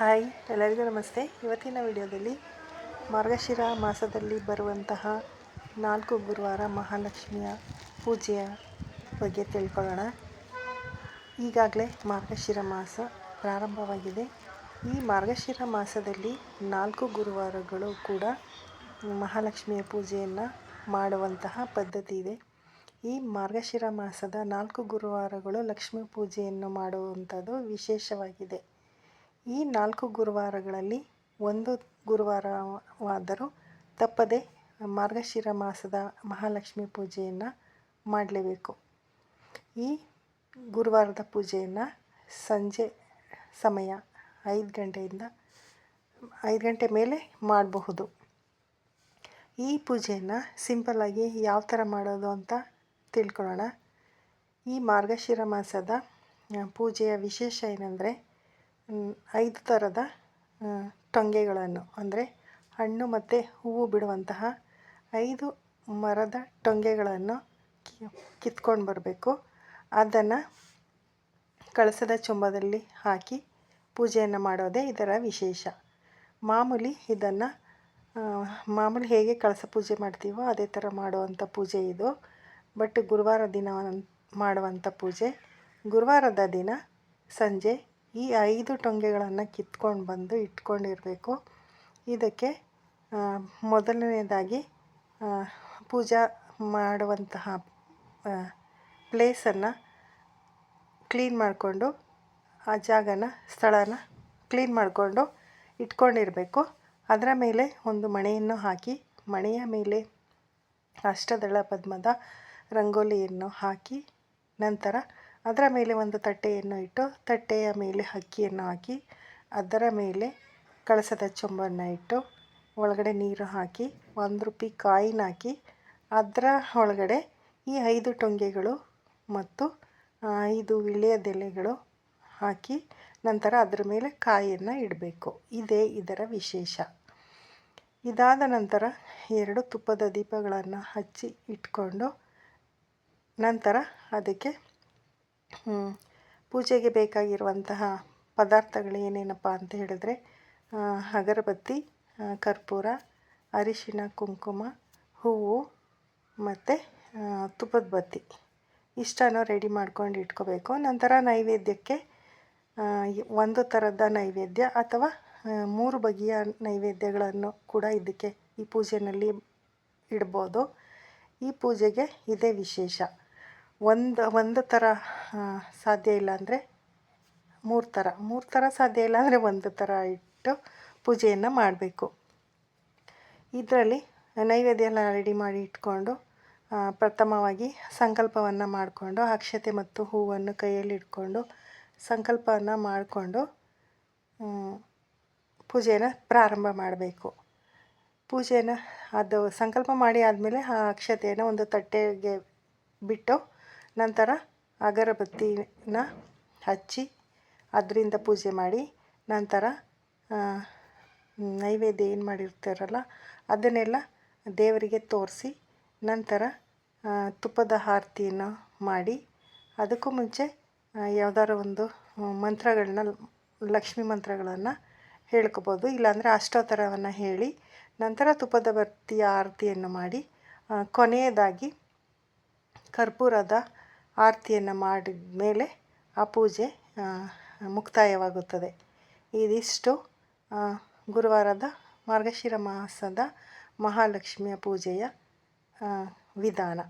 Hi, ಎಲ್ಲರಿಗೂ ನಮಸ್ತೆ. ಇವತ್ತಿನ ವಿಡಿಯೋದಲ್ಲಿ ಮಾರ್ಗಶಿರ ಮಾಸದಲ್ಲಿ ಬರುವಂತಹ ನಾಲ್ಕು ಗುರುವಾರ ಮಹಾಲಕ್ಷ್ಮಿಯ ಪೂಜೆಯ ಬಗ್ಗೆ ತಿಳ್ಕೊಳ್ಳೋಣ. ಈಗಾಗಲೇ ಮಾರ್ಗಶಿರ ಮಾಸ ಪ್ರಾರಂಭವಾಗಿದೆ. ಈ ಮಾರ್ಗಶಿರ ಮಾಸದಲ್ಲಿ ನಾಲ್ಕು ಗುರುವಾರಗಳು ಕೂಡ ಮಹಾಲಕ್ಷ್ಮಿಯ ಪೂಜೆಯನ್ನು ಮಾಡುವಂತಹ ಪದ್ಧತಿ ಇದೆ. ಈ ಮಾರ್ಗಶಿರ ಮಾಸದ ನಾಲ್ಕು ಗುರುವಾರಗಳು ಲಕ್ಷ್ಮೀ ಪೂಜೆಯನ್ನು ಮಾಡುವಂಥದ್ದು ವಿಶೇಷವಾಗಿದೆ. ಈ ನಾಲ್ಕು ಗುರುವಾರಗಳಲ್ಲಿ ಒಂದು ಗುರುವಾರವಾದರೂ ತಪ್ಪದೆ ಮಾರ್ಗಶಿರ ಮಾಸದ ಮಹಾಲಕ್ಷ್ಮಿ ಪೂಜೆಯನ್ನು ಮಾಡಲೇಬೇಕು. ಈ ಗುರುವಾರದ ಪೂಜೆಯನ್ನು ಸಂಜೆ ಸಮಯ ಐದು ಗಂಟೆಯಿಂದ ಐದು ಗಂಟೆ ಮೇಲೆ ಮಾಡಬಹುದು. ಈ ಪೂಜೆಯನ್ನು ಸಿಂಪಲ್ಲಾಗಿ ಯಾವ ಥರ ಮಾಡೋದು ಅಂತ ತಿಳ್ಕೊಳ್ಳೋಣ. ಈ ಮಾರ್ಗಶಿರ ಮಾಸದ ಪೂಜೆಯ ವಿಶೇಷ ಏನಂದರೆ ಐದು ಥರದ ಟೊಂಗೆಗಳನ್ನು, ಅಂದರೆ ಹಣ್ಣು ಮತ್ತು ಹೂವು ಬಿಡುವಂತಹ ಐದು ಮರದ ಟೊಂಗೆಗಳನ್ನು ಕಿತ್ಕೊಂಡು ಬರಬೇಕು. ಅದನ್ನು ಕಳಸದ ಚೊಂಬದಲ್ಲಿ ಹಾಕಿ ಪೂಜೆಯನ್ನು ಮಾಡೋದೇ ಇದರ ವಿಶೇಷ. ಮಾಮೂಲಿ ಇದನ್ನು ಮಾಮೂಲಿ ಹೇಗೆ ಕಳಸ ಪೂಜೆ ಮಾಡ್ತೀವೋ ಅದೇ ಥರ ಮಾಡುವಂಥ ಪೂಜೆ ಇದು. ಬಟ್ ಗುರುವಾರ ದಿನ ಮಾಡುವಂಥ ಪೂಜೆ. ಗುರುವಾರದ ದಿನ ಸಂಜೆ ಈ ಐದು ಟೊಂಗೆಗಳನ್ನು ಕಿತ್ಕೊಂಡು ಬಂದು ಇಟ್ಕೊಂಡಿರಬೇಕು. ಇದಕ್ಕೆ ಮೊದಲನೇದಾಗಿ ಪೂಜಾ ಮಾಡುವಂತಹ ಪ್ಲೇಸನ್ನು ಕ್ಲೀನ್ ಮಾಡಿಕೊಂಡು, ಆ ಜಾಗನ, ಸ್ಥಳನ ಕ್ಲೀನ್ ಮಾಡಿಕೊಂಡು ಇಟ್ಕೊಂಡಿರಬೇಕು. ಅದರ ಮೇಲೆ ಒಂದು ಮಣೆಯನ್ನು ಹಾಕಿ, ಮಣೆಯ ಮೇಲೆ ಅಷ್ಟದಳ ಪದ್ಮದ ರಂಗೋಲಿಯನ್ನು ಹಾಕಿ, ನಂತರ ಅದರ ಮೇಲೆ ಒಂದು ತಟ್ಟೆಯನ್ನು ಇಟ್ಟು ತಟ್ಟೆಯ ಮೇಲೆ ಅಕ್ಕಿಯನ್ನು ಹಾಕಿ, ಅದರ ಮೇಲೆ ಕಳಸದ ಚೊಂಬನ್ನು ಇಟ್ಟು ಒಳಗಡೆ ನೀರು ಹಾಕಿ, ಒಂದು ರೂಪಾಯಿ ಕಾಯಿನ ಹಾಕಿ, ಅದರ ಒಳಗಡೆ ಈ ಐದು ಟೊಂಗೆಗಳು ಮತ್ತು ಐದು ವಿಳ್ಯದೆಲೆಗಳು ಹಾಕಿ ನಂತರ ಅದರ ಮೇಲೆ ಕಾಯಿಯನ್ನು ಇಡಬೇಕು. ಇದೇ ಇದರ ವಿಶೇಷ. ಇದಾದ ನಂತರ ಎರಡು ತುಪ್ಪದ ದೀಪಗಳನ್ನು ಹಚ್ಚಿ ಇಟ್ಕೊಂಡು ನಂತರ ಅದಕ್ಕೆ ಪೂಜೆಗೆ ಬೇಕಾಗಿರುವಂತಹ ಪದಾರ್ಥಗಳು ಏನೇನಪ್ಪ ಅಂತ ಹೇಳಿದ್ರೆ ಅಗರಬತ್ತಿ ಕರ್ಪೂರ, ಅರಿಶಿನ, ಕುಂಕುಮ, ಹೂವು ಮತ್ತು ತುಪ್ಪದ ಬತ್ತಿ. ಇಷ್ಟನ್ನು ರೆಡಿ ಮಾಡ್ಕೊಂಡು ಇಟ್ಕೋಬೇಕು. ನಂತರ ನೈವೇದ್ಯಕ್ಕೆ ಒಂದು ಥರದ ನೈವೇದ್ಯ ಅಥವಾ ಮೂರು ಬಗೆಯ ನೈವೇದ್ಯಗಳನ್ನು ಕೂಡ ಇದಕ್ಕೆ ಈ ಪೂಜೆಯಲ್ಲಿ ಇಡ್ಬೋದು. ಈ ಪೂಜೆಗೆ ಇದೇ ವಿಶೇಷ. ಒಂದು ಒಂದು ಥರ ಸಾಧ್ಯ ಇಲ್ಲ ಅಂದರೆ ಮೂರು ಥರ ಮೂರು ಥರ ಸಾಧ್ಯ ಇಲ್ಲ ಅಂದರೆ ಒಂದು ಥರ ಇಟ್ಟು ಪೂಜೆಯನ್ನು ಮಾಡಬೇಕು. ಇದರಲ್ಲಿ ನೈವೇದ್ಯ ಎಲ್ಲ ರೆಡಿ ಮಾಡಿ ಇಟ್ಕೊಂಡು ಪ್ರಥಮವಾಗಿ ಸಂಕಲ್ಪವನ್ನು ಮಾಡಿಕೊಂಡು, ಅಕ್ಷತೆ ಮತ್ತು ಹೂವನ್ನು ಕೈಯಲ್ಲಿ ಇಟ್ಕೊಂಡು ಸಂಕಲ್ಪವನ್ನು ಮಾಡಿಕೊಂಡು ಪೂಜೆಯನ್ನ ಪ್ರಾರಂಭ ಮಾಡಬೇಕು. ಪೂಜೆನ ಅದು ಸಂಕಲ್ಪ ಮಾಡಿ ಆದಮೇಲೆ ಆ ಅಕ್ಷತೆಯನ್ನು ಒಂದು ತಟ್ಟೆಗೆ ಬಿಟ್ಟು ನಂತರ ಅಗರಬತ್ತಿನ ಹಚ್ಚಿ ಅದರಿಂದ ಪೂಜೆ ಮಾಡಿ, ನಂತರ ನೈವೇದ್ಯ ಏನು ಮಾಡಿರ್ತಾರಲ್ಲ, ಅದನ್ನೆಲ್ಲ ದೇವರಿಗೆ ತೋರಿಸಿ, ನಂತರ ತುಪ್ಪದ ಆರತಿಯನ್ನು ಮಾಡಿ, ಅದಕ್ಕೂ ಮುಂಚೆ ಯಾವುದಾದ್ರು ಒಂದು ಮಂತ್ರಗಳನ್ನ, ಲಕ್ಷ್ಮಿ ಮಂತ್ರಗಳನ್ನು ಹೇಳ್ಕೊಬೋದು. ಇಲ್ಲಾಂದರೆ ಅಷ್ಟೋತ್ತರವನ್ನು ಹೇಳಿ, ನಂತರ ತುಪ್ಪದ ಬರ್ತಿಯ ಆರತಿಯನ್ನು ಮಾಡಿ ಕೊನೆಯದಾಗಿ ಕರ್ಪೂರದ ಆರತಿಯನ್ನು ಮಾಡಿದ ಮೇಲೆ ಆ ಪೂಜೆ ಮುಕ್ತಾಯವಾಗುತ್ತದೆ. ಇದಿಷ್ಟು ಗುರುವಾರದ ಮಾರ್ಗಶಿರ ಮಾಸದ ಮಹಾಲಕ್ಷ್ಮಿಯ ಪೂಜೆಯ ವಿಧಾನ.